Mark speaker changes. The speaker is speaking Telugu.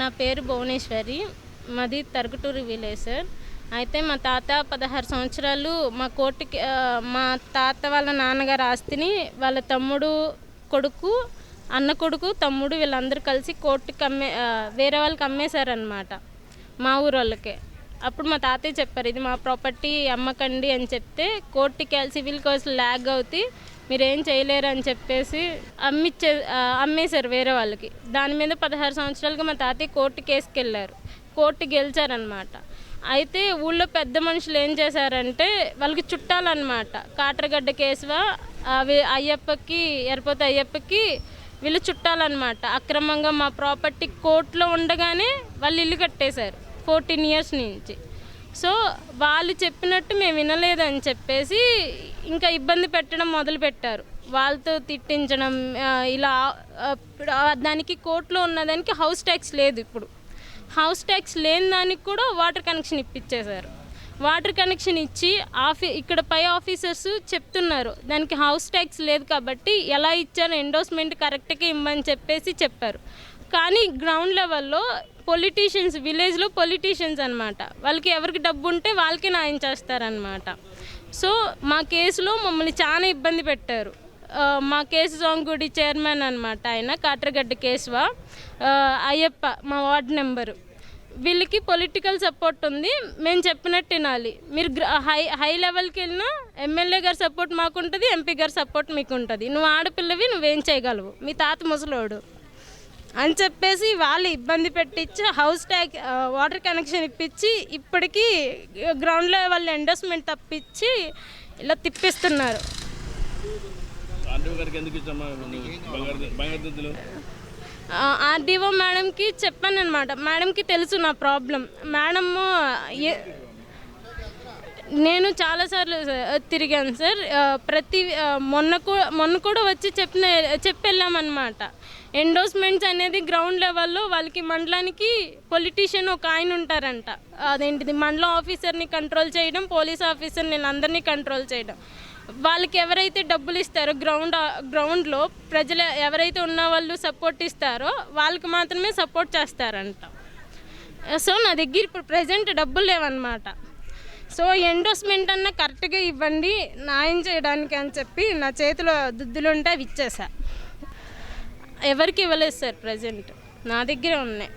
Speaker 1: నా పేరు భువనేశ్వరి. మాది తరగటూరు విలేజ్ సార్ అయితే మా తాత పదహారు సంవత్సరాలు మా కోర్టుకి మా తాత వాళ్ళ నాన్నగారు ఆస్తిని వాళ్ళ తమ్ముడు కొడుకు అన్న కొడుకు తమ్ముడు వీళ్ళందరూ కలిసి కోర్టుకి అమ్మే వేరే వాళ్ళకి అమ్మేశారనమాట మా ఊరు వాళ్ళకే. అప్పుడు మా తాతయ్య చెప్పారు ఇది మా ప్రాపర్టీ అమ్మకండి అని చెప్తే కోర్టుకి వెళ్ళి సివిల్ కేసులు ల్యాగ్ అవుతాయి మీరేం చేయలేరు అని చెప్పేసి అమ్మిచ్చే అమ్మేశారు వేరే వాళ్ళకి. దాని మీద పదహారు సంవత్సరాలుగా మా తాతయ్య కోర్టు కేసుకి వెళ్ళారు కోర్టు గెలిచారనమాట అయితే ఊళ్ళో పెద్ద మనుషులు ఏం చేశారంటే వాళ్ళకి చుట్టాలన్నమాట. కాట్రగడ్డ కేసువా అవి అయ్యప్పకి ఎరపోతే అయ్యప్పకి వీళ్ళు చుట్టాలన్నమాట. అక్రమంగా మా ప్రాపర్టీ కోర్టులో ఉండగానే వాళ్ళు ఇల్లు కట్టేశారు. ఫోర్టీన్ ఇయర్స్ నుంచి. సో వాళ్ళు చెప్పినట్టు మేము వినలేదని చెప్పేసి ఇంకా ఇబ్బంది పెట్టడం మొదలు పెట్టారు. వాళ్ళతో తిట్టించడం ఇలా దానికి కోర్టులో ఉన్నదానికి హౌస్ ట్యాక్స్ లేదు ఇప్పుడు. హౌస్ ట్యాక్స్ లేని దానికి కూడా వాటర్ కనెక్షన్ ఇప్పించేశారు వాటర్ కనెక్షన్ ఇచ్చి ఆఫీ ఇక్కడ పై ఆఫీసర్స్ చెప్తున్నారు దానికి హౌస్ ట్యాక్స్ లేదు కాబట్టి ఎలా ఇచ్చారో ఎండోస్మెంట్ కరెక్ట్గా ఇమ్మని చెప్పేసి చెప్పారు. కానీ గ్రౌండ్ లెవెల్లో పొలిటీషియన్స్ విలేజ్లో పొలిటీషియన్స్ అనమాట వాళ్ళకి ఎవరికి డబ్బు ఉంటే వాళ్ళకి న్యాయం చేస్తారనమాట సో మా కేసులో మమ్మల్ని చాలా ఇబ్బంది పెట్టారు. మా కేసు సాంగ్ గుడి చైర్మన్ అనమాట ఆయన కాట్రగడ్డ కేశవ. అయ్యప్ప మా వార్డ్ నెంబరు వీళ్ళకి పొలిటికల్ సపోర్ట్ ఉంది. మేము చెప్పినట్టు వినాలి. మీరు హై హై లెవెల్కి వెళ్ళినా ఎమ్మెల్యే గారి సపోర్ట్ మాకు ఉంటుంది ఎంపీ గారి సపోర్ట్ మీకు ఉంటుంది నువ్వు ఆడపిల్లవి నువ్వేం చేయగలవు. మీ తాత ముసలోడు. అని చెప్పేసి వాళ్ళు ఇబ్బంది పెట్టించి హౌస్ ట్యాక్ వాటర్ కనెక్షన్ ఇప్పించి ఇప్పటికీ గ్రౌండ్ లెవెల్ ఎండోస్మెంట్ తప్పించి ఇలా తిప్పిస్తున్నారు.
Speaker 2: ఆర్డీఓ
Speaker 1: మేడంకి చెప్పాను అనమాట మేడంకి తెలుసు నా ప్రాబ్లం మేడమ్ నేను చాలాసార్లు తిరిగాను సార్. ప్రతి మొన్న కూడా మొన్న కూడా వచ్చి చెప్పిన చెప్పెళ్ళామన్నమాట. ఎండోస్మెంట్స్ అనేది గ్రౌండ్ లెవెల్లో వాళ్ళకి మండలానికి పొలిటీషియన్ ఒక ఆయన ఉంటారంట. అదేంటిది మండలం ఆఫీసర్ని కంట్రోల్ చేయడం పోలీస్ ఆఫీసర్ నేను అందరినీ కంట్రోల్ చేయడం. వాళ్ళకి ఎవరైతే డబ్బులు ఇస్తారో గ్రౌండ్ గ్రౌండ్లో ప్రజలు ఎవరైతే ఉన్న వాళ్ళు సపోర్ట్ ఇస్తారో వాళ్ళకి మాత్రమే సపోర్ట్ చేస్తారంట. సో నా దగ్గర ఇప్పుడు ప్రజెంట్ డబ్బులు లేవన్నమాట. సో ఎండోస్మెంట్ అన్న కరెక్ట్గా ఇవ్వండి న్యాయం చేయడానికి అని చెప్పి నా చేతిలో దుద్దులు ఉంటే అవి ఇచ్చేసా. ఎవరికి ఇవ్వలేదు సార్ ప్రజెంట్. నా దగ్గరే ఉన్నాయి.